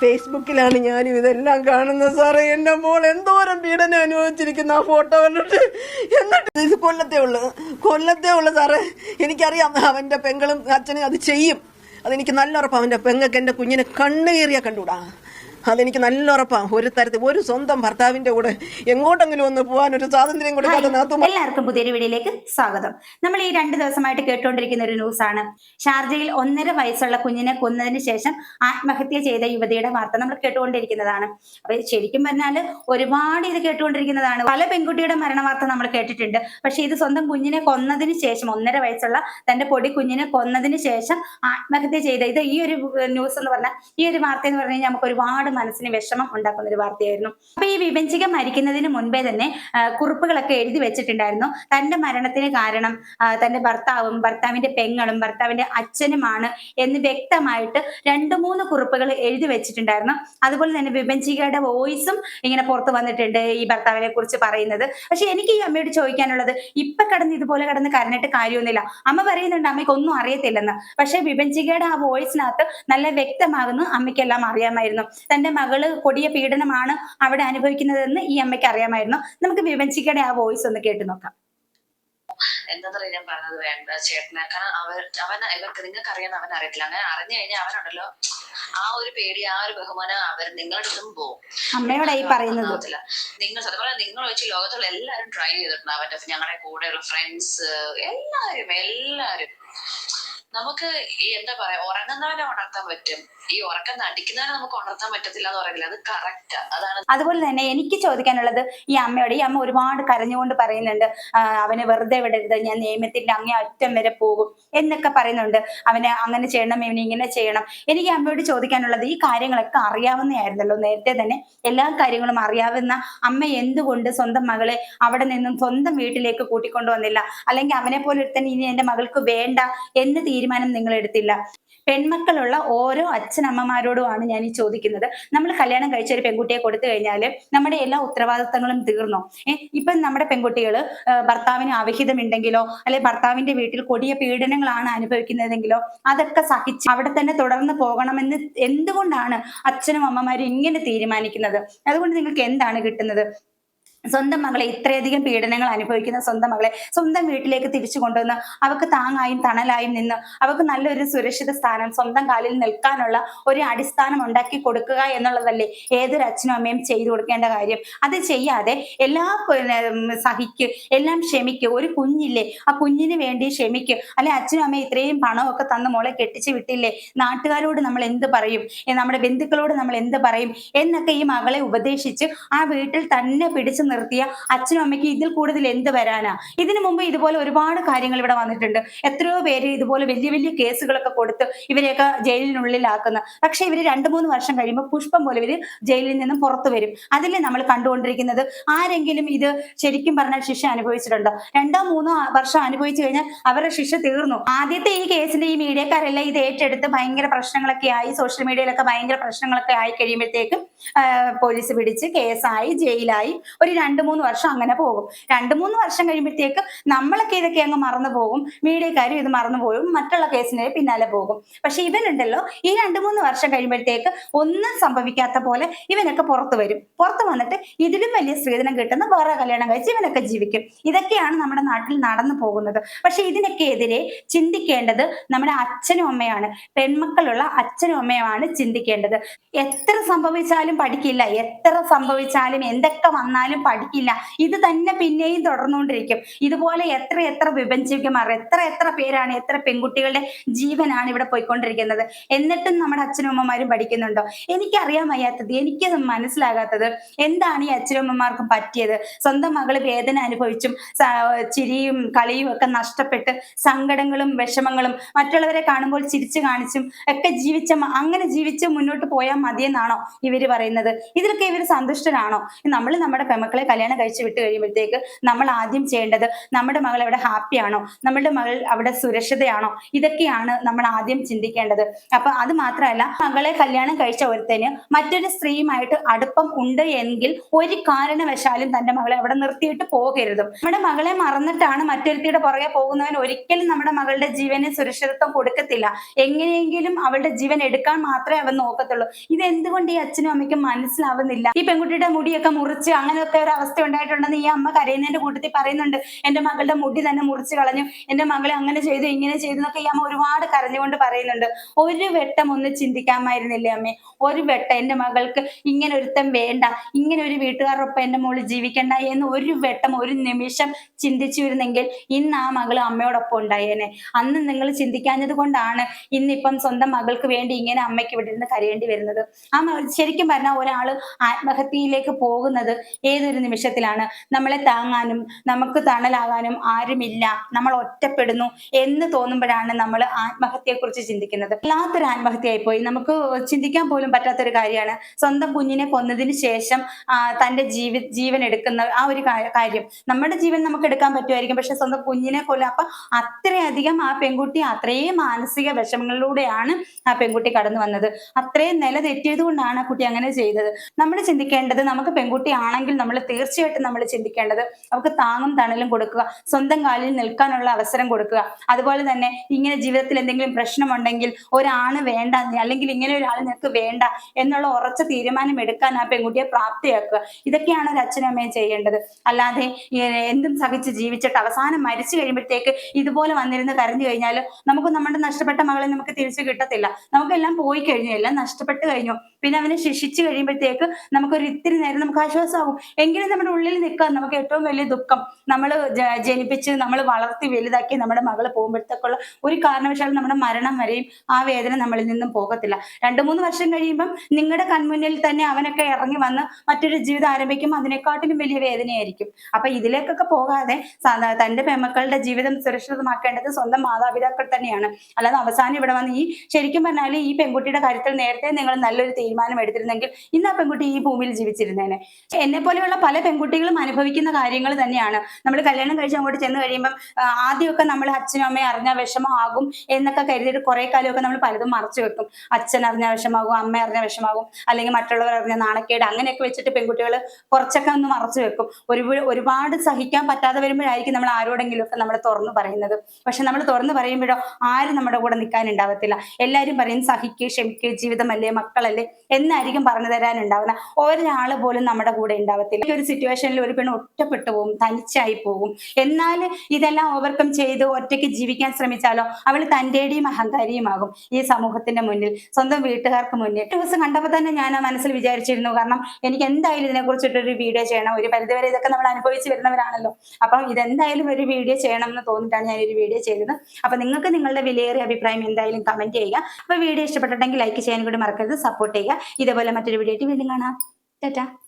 ഫേസ്ബുക്കിലാണ് ഞാനും ഇതെല്ലാം കാണുന്നത്. സാറേ എന്റെ മോൾ എന്തോരം പീഡനം അനുഭവിച്ചിരിക്കുന്ന ആ ഫോട്ടോ കണ്ടിട്ട്. എന്നിട്ട് ഇത് കൊല്ലത്തേ ഉള്ളു. കൊല്ലത്തേ ഉള്ളു സാറേ. എനിക്കറിയാം അവന്റെ പെങ്ങളും അച്ഛനും അത് ചെയ്യും. അതെനിക്ക് നല്ല ഉറപ്പാണ് അവന്റെ പെങ്ങൾക്ക് എന്റെ കുഞ്ഞിനെ കണ്ണുകീറിയാ കണ്ടുകൂടാ? അതെനിക്ക് നല്ല ഉറപ്പാണ് ഒരു തരത്തിൽ ഒരു സ്വന്തം ഭർത്താവിന്റെ കൂടെ എങ്ങോട്ടെങ്കിലും ഒന്ന് പോകാൻ ഒരു സ്വാതന്ത്ര്യം കൊടുക്കാതെ നാത്തും എല്ലാവർക്കും പുതിയൊരു വീഡിയോയിലേക്ക് സ്വാഗതം. നമ്മൾ ഈ രണ്ട് ദിവസമായിട്ട് കേട്ടുകൊണ്ടിരിക്കുന്ന ഒരു ന്യൂസ് ആണ്. ഷാർജയിൽ ഒന്നര വയസ്സുള്ള കുഞ്ഞിനെ കൊന്നതിന് ശേഷം ആത്മഹത്യ ചെയ്ത യുവതിയുടെ വാർത്ത നമ്മൾ കേട്ടുകൊണ്ടിരിക്കുന്നതാണ്. അപ്പൊ ശരിക്കും പറഞ്ഞാൽ ഒരുപാട് ഇത് കേട്ടുകൊണ്ടിരിക്കുന്നതാണ്. പല പെൺകുട്ടിയുടെ മരണ വാർത്ത നമ്മൾ കേട്ടിട്ടുണ്ട്. പക്ഷെ ഇത് സ്വന്തം കുഞ്ഞിനെ കൊന്നതിന് ശേഷം ഒന്നര വയസ്സുള്ള തന്റെ പൊടി കുഞ്ഞിനെ കൊന്നതിന് ശേഷം ആത്മഹത്യ ചെയ്ത ഇത് ഈ ഒരു ന്യൂസ് എന്ന് പറഞ്ഞാൽ ഈ ഒരു വാർത്ത എന്ന് പറഞ്ഞു കഴിഞ്ഞാൽ നമുക്ക് ഒരുപാട് മനസ്സിന് വിഷമം ഉണ്ടാക്കുന്ന ഒരു വാർത്തയായിരുന്നു. അപ്പൊ ഈ വിഭജിക മരിക്കുന്നതിന് മുൻപേ തന്നെ കുറിപ്പുകളൊക്കെ എഴുതി വെച്ചിട്ടുണ്ടായിരുന്നു. തന്റെ മരണത്തിന് കാരണം തന്റെ ഭർത്താവും ഭർത്താവിന്റെ പെങ്ങളും ഭർത്താവിന്റെ അച്ഛനുമാണ് എന്ന് വ്യക്തമായിട്ട് രണ്ട് മൂന്ന് കുറിപ്പുകൾ എഴുതി വെച്ചിട്ടുണ്ടായിരുന്നു. അതുപോലെ തന്നെ വിഭജികയുടെ വോയിസും ഇങ്ങനെ പുറത്തു വന്നിട്ടുണ്ട് ഈ ഭർത്താവിനെ കുറിച്ച് പറയുന്നത്. പക്ഷെ എനിക്ക് ഈ അമ്മയോട് ചോദിക്കാനുള്ളത് ഇപ്പൊ കിടന്ന് ഇതുപോലെ കിടന്ന് കരഞ്ഞിട്ട് കാര്യമൊന്നുമില്ല. അമ്മ പറയുന്നുണ്ട് അമ്മയ്ക്ക് ഒന്നും അറിയത്തില്ലെന്ന്. പക്ഷെ വിഭജികയുടെ ആ വോയിസിനകത്ത് നല്ല വ്യക്തമാകുന്നു അമ്മയ്ക്കെല്ലാം അറിയാമായിരുന്നു. തന്റെ മകൾ കൊടിയ പീഡനമാണ് അവിടെ അനുഭവിക്കുന്നതെന്ന് ഈ അമ്മയ്ക്ക് അറിയാമായിരുന്നു. നമുക്ക് വിവഞ്ചിക്കടെ ആ വോയിസ് ഒന്ന് കേട്ടു നോക്കാം. എന്താ പറയാ ഞാൻ പറഞ്ഞത് വേണ്ട ചേട്ടനെ. കാരണം അവർ അവൻ ഇവർക്ക് നിങ്ങൾക്ക് അറിയാൻ അവൻ അറിയത്തില്ല. അങ്ങനെ അറിഞ്ഞു കഴിഞ്ഞാൽ അവനുണ്ടല്ലോ ആ ഒരു പേടി ആ ഒരു ബഹുമാനം അവർ നിങ്ങളുടെ അടുത്തും പോകും. നിങ്ങൾ സത്യം പറഞ്ഞാൽ നിങ്ങൾ വെച്ച് ലോകത്തുള്ള എല്ലാവരും ട്രൈ ചെയ്തിട്ടുണ്ട്. അവന്റെ ഞങ്ങളുടെ കൂടെയുള്ള ഫ്രണ്ട്സ് എല്ലാവരും എല്ലാവരും. നമുക്ക് എന്താ പറയാ ഉറങ്ങുന്നവനെ ഉണർത്താൻ പറ്റും. ഈ ഉറക്കം നടിക്കുന്നവനെ നമുക്ക് ഉണർത്താൻ പറ്റത്തില്ല എന്ന് പറയുന്നില്ല അത് കറക്റ്റ് അതാണ് അതുപോലെ തന്നെ എനിക്ക് ചോദിക്കാനുള്ളത് ഈ അമ്മയോട് ഈ അമ്മ ഒരുപാട് കരഞ്ഞുകൊണ്ട് പറയുന്നുണ്ട് അവനെ വെറുതെ വിടരുത് ഞാൻ നിയമത്തിന്റെ അങ്ങേ അറ്റം വരെ പോകും എന്നൊക്കെ പറയുന്നുണ്ട്. അവനെ അങ്ങനെ ചെയ്യണം ഇവനെ ഇങ്ങനെ ചെയ്യണം. എനിക്ക് അമ്മയോട് ചോദിക്കാനുള്ളത് ഈ കാര്യങ്ങളൊക്കെ അറിയാവുന്നതായിരുന്നല്ലോ നേരത്തെ തന്നെ എല്ലാ കാര്യങ്ങളും അറിയാവുന്ന അമ്മ എന്തുകൊണ്ട് സ്വന്തം മകളെ അവിടെ നിന്നും സ്വന്തം വീട്ടിലേക്ക് കൂട്ടിക്കൊണ്ടു വന്നില്ല അല്ലെങ്കിൽ അവനെ പോലെ ഒരുത്തന്നെ ഇനി എന്റെ മകൾക്ക് വേണ്ട എന്ന് തീരുമാനം നിങ്ങൾ എടുത്തില്ല പെൺമക്കളുള്ള ഓരോ അച്ഛനമ്മമാരോടുമാണ് ഞാൻ ഈ ചോദിക്കുന്നത്. നമ്മൾ കല്യാണം കഴിച്ച ഒരു പെൺകുട്ടിയെ കൊടുത്തു കഴിഞ്ഞാൽ നമ്മുടെ എല്ലാ ഉത്തരവാദിത്തങ്ങളും തീർന്നോ? ഏഹ് ഇപ്പൊ നമ്മുടെ പെൺകുട്ടികൾ ഭർത്താവിന് അവഹിതമുണ്ടെങ്കിലോ അല്ലെ ഭർത്താവിന്റെ വീട്ടിൽ കൊടിയ പീഡനങ്ങളാണ് അനുഭവിക്കുന്നതെങ്കിലോ അതൊക്കെ സഹിച്ച് അവിടെ തന്നെ തുടർന്ന് പോകണമെന്ന് എന്തുകൊണ്ടാണ് അച്ഛനും അമ്മമാരും ഇങ്ങനെ തീരുമാനിക്കുന്നത്? അതുകൊണ്ട് നിങ്ങൾക്ക് എന്താണ് കിട്ടുന്നത്? സ്വന്തം മകളെ ഇത്രയധികം പീഡനങ്ങൾ അനുഭവിക്കുന്ന സ്വന്തം മകളെ സ്വന്തം വീട്ടിലേക്ക് തിരിച്ചു കൊണ്ടുവന്ന് അവർക്ക് താങ്ങായും തണലായും നിന്ന് അവർക്ക് നല്ലൊരു സുരക്ഷിത സ്ഥാനം സ്വന്തം കാലിൽ നിൽക്കാനുള്ള ഒരു അടിസ്ഥാനം ഉണ്ടാക്കി കൊടുക്കുക എന്നുള്ളതല്ലേ ഏതൊരു അച്ഛനും അമ്മയും ചെയ്തു കൊടുക്കേണ്ട കാര്യം. അത് ചെയ്യാതെ എല്ലാ സഹിക്ക് എല്ലാം ക്ഷമിക്ക്. ഒരു കുഞ്ഞില്ലേ ആ കുഞ്ഞിന് വേണ്ടി ക്ഷമിക്ക്. അല്ലെ അച്ഛനും അമ്മയും ഇത്രയും പണമൊക്കെ തന്ന് മോളെ കെട്ടിച്ച് വിട്ടില്ലേ? നാട്ടുകാരോട് നമ്മൾ എന്ത് പറയും? നമ്മുടെ ബന്ധുക്കളോട് നമ്മൾ എന്ത് പറയും? എന്നൊക്കെ ഈ മകളെ ഉപദേശിച്ച് ആ വീട്ടിൽ തന്നെ പിടിച്ചു നിർത്തിയ അച്ഛനും അമ്മയ്ക്ക് ഇതിൽ കൂടുതൽ എന്ത് വരാനാ? ഇതിനു മുമ്പ് ഇതുപോലെ ഒരുപാട് കാര്യങ്ങൾ ഇവിടെ വന്നിട്ടുണ്ട്. എത്രയോ പേര് ഇതുപോലെ വലിയ വലിയ കേസുകളൊക്കെ കൊടുത്ത് ഇവരെയൊക്കെ ജയിലിനുള്ളിലാക്കുന്ന. പക്ഷെ ഇവർ രണ്ടു മൂന്ന് വർഷം കഴിയുമ്പോൾ പുഷ്പം പോലെ ഇവർ ജയിലിൽ നിന്നും പുറത്തു വരും. അതിലെ നമ്മൾ കണ്ടുകൊണ്ടിരിക്കുന്നത്? ആരെങ്കിലും ഇത് ശരിക്കും പറഞ്ഞാൽ ശിക്ഷ അനുഭവിച്ചിട്ടുണ്ടോ? രണ്ടോ മൂന്നോ വർഷം അനുഭവിച്ചു കഴിഞ്ഞാൽ അവരുടെ ശിക്ഷ തീർന്നു. ആദ്യത്തെ ഈ കേസിന്റെ ഈ മീഡിയക്കാരെല്ലാം ഇത് ഏറ്റെടുത്ത് ഭയങ്കര പ്രശ്നങ്ങളൊക്കെ ആയി സോഷ്യൽ മീഡിയയിലൊക്കെ ഭയങ്കര പ്രശ്നങ്ങളൊക്കെ ആയി കഴിയുമ്പോഴത്തേക്കും പോലീസ് പിടിച്ച് കേസായി ജയിലായി. ഒരു രണ്ട് മൂന്ന് വർഷം അങ്ങനെ പോകും. രണ്ട് മൂന്ന് വർഷം കഴിയുമ്പോഴത്തേക്ക് നമ്മളൊക്കെ ഇതൊക്കെ അങ്ങ് മറന്നു പോകും. മീഡിയക്കാരും ഇത് മറന്നു പോകും. മറ്റുള്ള കേസിന് പിന്നാലെ പോകും. പക്ഷെ ഇവനുണ്ടല്ലോ ഈ രണ്ട് മൂന്ന് വർഷം കഴിയുമ്പോഴത്തേക്ക് ഒന്നും സംഭവിക്കാത്ത പോലെ ഇവനൊക്കെ പുറത്തു വരും. പുറത്തു വന്നിട്ട് ഇതിലും വലിയ സ്ത്രീധനം കിട്ടുന്ന വേറെ കല്യാണം കഴിച്ച് ഇവനൊക്കെ ജീവിക്കും. ഇതൊക്കെയാണ് നമ്മുടെ നാട്ടിൽ നടന്നു പോകുന്നത്. പക്ഷെ ഇതിനൊക്കെ എതിരെ ചിന്തിക്കേണ്ടത് നമ്മുടെ അച്ഛനും അമ്മയാണ്. പെൺമക്കളുള്ള അച്ഛനും അമ്മയുമാണ് ചിന്തിക്കേണ്ടത്. എത്ര സംഭവിച്ചാലും പഠിക്കില്ല. എത്ര സംഭവിച്ചാലും എന്തൊക്കെ വന്നാലും പഠിക്കില്ല. ഇത് തന്നെ പിന്നെയും തുടർന്നുകൊണ്ടിരിക്കും. ഇതുപോലെ എത്ര എത്ര വിഭജിക്കമാർ എത്ര എത്ര പേരാണ് എത്ര പെൺകുട്ടികളുടെ ജീവനാണ് ഇവിടെ പോയിക്കൊണ്ടിരിക്കുന്നത്. എന്നിട്ടും നമ്മുടെ അച്ഛനും അമ്മമാരും പഠിക്കുന്നുണ്ടോ? എനിക്കറിയാൻ വയ്യാത്തത് എനിക്കത് മനസ്സിലാകാത്തത് എന്താണ് ഈ അച്ഛനും അമ്മമാർക്ക് പറ്റിയത്? സ്വന്തം മകൾ വേദന അനുഭവിച്ചും ചിരിയും കളിയും ഒക്കെ നഷ്ടപ്പെട്ട് സങ്കടങ്ങളും വിഷമങ്ങളും മറ്റുള്ളവരെ കാണുമ്പോൾ ചിരിച്ചു കാണിച്ചും ഒക്കെ ജീവിച്ച അങ്ങനെ ജീവിച്ച് മുന്നോട്ട് പോയാൽ മതിയെന്നാണോ ഇവർ പറയുന്നത്? ഇതിലൊക്കെ ഇവർ സന്തുഷ്ടരാണോ? നമ്മൾ നമ്മുടെ പെമക്കളെ മക്കളെ കല്യാണം കഴിച്ച് വിട്ട് കഴിയുമ്പോഴത്തേക്ക് നമ്മൾ ആദ്യം ചെയ്യേണ്ടത് നമ്മുടെ മകൾ അവിടെ ഹാപ്പിയാണോ നമ്മുടെ മകൾ അവിടെ സുരക്ഷിതയാണോ? ഇതൊക്കെയാണ് നമ്മൾ ആദ്യം ചിന്തിക്കേണ്ടത്. അപ്പൊ അത് മാത്രമല്ല മകളെ കല്യാണം കഴിച്ച ഒരുത്തന് മറ്റൊരു സ്ത്രീയുമായിട്ട് അടുപ്പം ഉണ്ട് എങ്കിൽ ഒരു കാരണവശാലും തന്റെ മകളെ അവിടെ നിർത്തിയിട്ട് പോകരുത്. നമ്മുടെ മകളെ മറന്നിട്ടാണ് മറ്റൊരുത്തിയുടെ പുറകെ പോകുന്നവൻ ഒരിക്കലും നമ്മുടെ മകളുടെ ജീവന് സുരക്ഷിതത്വം കൊടുക്കത്തില്ല. എങ്ങനെയെങ്കിലും അവളുടെ ജീവൻ എടുക്കാൻ മാത്രമേ അവൻ നോക്കത്തുള്ളൂ. ഇത് എന്തുകൊണ്ട് ഈ അച്ഛനും അമ്മയ്ക്കും മനസ്സിലാവുന്നില്ല? ഈ പെൺകുട്ടിയുടെ മുടിയൊക്കെ മുറിച്ച് അങ്ങനത്തെ ഒരു അവസ്ഥ ഉണ്ടായിട്ടുണ്ടെന്ന് ഈ അമ്മ കരയുന്നതിന്റെ കൂട്ടത്തിൽ പറയുന്നുണ്ട്. എന്റെ മകളുടെ മുടി തന്നെ മുറിച്ച് കളഞ്ഞു. എന്റെ മകളെ അങ്ങനെ ചെയ്തു ഇങ്ങനെ ചെയ്തു എന്നൊക്കെ ഈ അമ്മ ഒരുപാട് കരഞ്ഞുകൊണ്ട് പറയുന്നുണ്ട്. ഒരു വെട്ടം ഒന്ന് ചിന്തിക്കാമായിരുന്നില്ലേ അമ്മേ? ഒരു വെട്ടം എന്റെ മകൾക്ക് ഇങ്ങനെ ഒരുത്തം വേണ്ട ഇങ്ങനെ ഒരു വീട്ടുകാരൊപ്പം എന്റെ മോൾ ജീവിക്കണ്ട എന്ന് ഒരു വെട്ടം ഒരു നിമിഷം ചിന്തിച്ചിരുന്നെങ്കിൽ ഇന്ന് ആ മകൾ അമ്മയോടൊപ്പം ഉണ്ടായേനെ. അന്ന് നിങ്ങൾ ചിന്തിക്കാഞ്ഞത് കൊണ്ടാണ് ഇന്നിപ്പം സ്വന്തം മകൾക്ക് വേണ്ടി ഇങ്ങനെ അമ്മയ്ക്ക് ഇവിടെ നിന്ന് കരയേണ്ടി വരുന്നത്. ആ ശരിക്കും പറഞ്ഞാൽ ഒരാൾ ആത്മഹത്യയിലേക്ക് പോകുന്നത് ഏതൊരു നിമിഷത്തിലാണ് നമ്മളെ താങ്ങാനും നമുക്ക് തണലാകാനും ആരുമില്ല. നമ്മൾ ഒറ്റപ്പെടുന്നു എന്ന് തോന്നുമ്പോഴാണ് നമ്മൾ ആത്മഹത്യയെക്കുറിച്ച് ചിന്തിക്കുന്നത്. വല്ലാത്തൊരു ആത്മഹത്യയായി പോയി നമുക്ക് ചിന്തിക്കാൻ പോലും പറ്റാത്തൊരു കാര്യമാണ് സ്വന്തം കുഞ്ഞിനെ കൊന്നതിന് ശേഷം തന്റെ ജീവി ജീവൻ എടുക്കുന്ന ആ ഒരു കാര്യം. നമ്മുടെ ജീവൻ നമുക്ക് എടുക്കാൻ പറ്റുമായിരിക്കും. പക്ഷെ സ്വന്തം കുഞ്ഞിനെ കൊല്ല അപ്പൊ അത്രയധികം ആ പെൺകുട്ടി അത്രയും മാനസിക വിഷമങ്ങളിലൂടെയാണ് ആ പെൺകുട്ടി കടന്നു വന്നത്. അത്രയും നില തെറ്റിയത് കൊണ്ടാണ് ആ കുട്ടി അങ്ങനെ ചെയ്തത്. നമ്മൾ ചിന്തിക്കേണ്ടത് നമുക്ക് പെൺകുട്ടി ആണെങ്കിൽ നമ്മൾ തീർച്ചയായിട്ടും നമ്മൾ ചിന്തിക്കേണ്ടത് അവർക്ക് താങ്ങും തണലും കൊടുക്കുക സ്വന്തം കാലിൽ നിൽക്കാനുള്ള അവസരം കൊടുക്കുക. അതുപോലെ തന്നെ ഇങ്ങനെ ജീവിതത്തിൽ എന്തെങ്കിലും പ്രശ്നമുണ്ടെങ്കിൽ ഒരാണ് വേണ്ട അല്ലെങ്കിൽ ഇങ്ങനെ ഒരാൾ നിനക്ക് വേണ്ട എന്നുള്ള ഉറച്ച തീരുമാനം എടുക്കാൻ ആ പെൺകുട്ടിയെ പ്രാപ്തിയാക്കുക. ഇതൊക്കെയാണ് ഒരു അച്ഛനും അമ്മയും ചെയ്യേണ്ടത്. അല്ലാതെ എന്തും സഹിച്ച് ജീവിച്ചിട്ട് അവസാനം മരിച്ചു കഴിയുമ്പോഴത്തേക്ക് ഇതുപോലെ വന്നിരുന്ന് കരഞ്ഞു കഴിഞ്ഞാൽ നമുക്ക് നമ്മുടെ നഷ്ടപ്പെട്ട മകളെ നമുക്ക് തിരിച്ചു കിട്ടത്തില്ല. നമുക്കെല്ലാം പോയി കഴിഞ്ഞു എല്ലാം നഷ്ടപ്പെട്ടു കഴിഞ്ഞു. പിന്നെ അവനെ ശിക്ഷിച്ചു കഴിയുമ്പോഴത്തേക്ക് നമുക്കൊരു ഇത്തിരി നേരം നമുക്ക് ആശ്വാസമാകും. എങ്കിലും നമ്മുടെ ഉള്ളിൽ നിൽക്കാൻ നമുക്ക് ഏറ്റവും വലിയ ദുഃഖം. നമ്മൾ ജനിപ്പിച്ച് നമ്മൾ വളർത്തി വലുതാക്കി നമ്മുടെ മകൾ പോകുമ്പോഴത്തേക്കുള്ള ഒരു കാരണവശാലും നമ്മുടെ മരണം വരെയും ആ വേദന നമ്മളിൽ നിന്നും പോകത്തില്ല. രണ്ടു മൂന്ന് വർഷം കഴിയുമ്പം നിങ്ങളുടെ കൺമുന്നിൽ തന്നെ അവനൊക്കെ ഇറങ്ങി വന്ന് മറ്റൊരു ജീവിതം ആരംഭിക്കുമ്പോൾ അതിനെക്കാട്ടിലും വലിയ വേദനയായിരിക്കും. അപ്പൊ ഇതിലേക്കൊക്കെ പോകാതെ തന്റെ പെമക്കളുടെ ജീവിതം സുരക്ഷിതമാക്കേണ്ടത് സ്വന്തം മാതാപിതാക്കൾ തന്നെയാണ്. അല്ലാതെ അവസാനം ഇവിടെ വന്ന് ഈ ശരിക്കും പറഞ്ഞാൽ ഈ പെൺകുട്ടിയുടെ കാര്യത്തിൽ നേരത്തെ നിങ്ങൾ നല്ലൊരു തീരുമാനം എടുത്തിരുന്നെങ്കിൽ ഇന്ന് ആ പെൺകുട്ടി ഈ ഭൂമിയിൽ ജീവിച്ചിരുന്നേനെ. എന്നെ പോലെയുള്ള പല പെൺകുട്ടികളും അനുഭവിക്കുന്ന കാര്യങ്ങൾ തന്നെയാണ്. നമ്മൾ കല്യാണം കഴിച്ച് അങ്ങോട്ട് ചെന്ന് കഴിയുമ്പം ആദ്യമൊക്കെ നമ്മൾ അച്ഛനും അമ്മയും അറിഞ്ഞാൽ വിഷമമാകും എന്നൊക്കെ കരുതിയിട്ട് കുറെ കാലമൊക്കെ നമ്മൾ പലതും മറച്ചു വെക്കും. അച്ഛൻ അറിഞ്ഞാൽ വിഷമാകും അമ്മ അറിഞ്ഞാൽ വിഷമാകും അല്ലെങ്കിൽ മറ്റുള്ളവർ അറിഞ്ഞ നാണക്കേട് അങ്ങനെയൊക്കെ വെച്ചിട്ട് പെൺകുട്ടികൾ കുറച്ചൊക്കെ ഒന്ന് മറച്ചു വെക്കും. ഒരു ഒരുപാട് സഹിക്കാൻ പറ്റാതെ വരുമ്പോഴായിരിക്കും നമ്മൾ ആരോടെങ്കിലും ഒക്കെ നമ്മൾ തുറന്നു പറയുന്നത്. പക്ഷെ നമ്മൾ തുറന്നു പറയുമ്പോഴോ ആരും നമ്മുടെ കൂടെ നിൽക്കാനുണ്ടാവത്തില്ല എല്ലാവരും പറയും സഹിക്കുക ക്ഷമിക്കുക ജീവിതമല്ലേ മക്കളല്ലേ? എന്നായിരിക്കും പറഞ്ഞു തരാനുണ്ടാവുന്ന ഒരാൾ പോലും നമ്മുടെ കൂടെ ഉണ്ടാവത്തില്ല. ഒരു സിറ്റുവേഷനിൽ ഒരു പെണ്ണ് ഒറ്റപ്പെട്ടു പോകും തനിച്ചായി പോകും എന്നാൽ ഇതെല്ലാം ഓവർകം ചെയ്ത് ഒറ്റയ്ക്ക് ജീവിക്കാൻ ശ്രമിച്ചാലോ? അവൾ തന്റെയും അഹങ്കാരിയുമാകും ഈ സമൂഹത്തിന്റെ മുന്നിൽ. സ്വന്തം വീട്ടുകാർക്ക് മുന്നിൽ. ദിവസം കണ്ടപ്പോൾ തന്നെ ഞാൻ ആ മനസ്സിൽ വിചാരിച്ചിരുന്നു കാരണം എനിക്ക് എന്തായാലും ഇതിനെ കുറിച്ചിട്ടൊരു വീഡിയോ ചെയ്യണം. ഒരു പരിധിവരെ ഇതൊക്കെ നമ്മൾ അനുഭവിച്ച് വരുന്നവരാണല്ലോ. അപ്പം ഇതെന്തായാലും ഒരു വീഡിയോ ചെയ്യണം എന്ന് തോന്നിയിട്ടാണ് ഞാൻ ഒരു വീഡിയോ ചെയ്തത്. അപ്പൊ നിങ്ങൾക്ക് നിങ്ങളുടെ വിലയേറിയ അഭിപ്രായം എന്തായാലും കമന്റ് ചെയ്യുക. അപ്പൊ വീഡിയോ ഇഷ്ടപ്പെട്ടിട്ടുണ്ടെങ്കിൽ ലൈക്ക് ചെയ്യാൻ കൂടി മറക്കരുത്. സപ്പോർട്ട് ചെയ്യുക. ഇതേപോലെ മറ്റൊരു വീഡിയോ ആയിട്ട് വീണ്ടും കാണാം. ടാറ്റാ.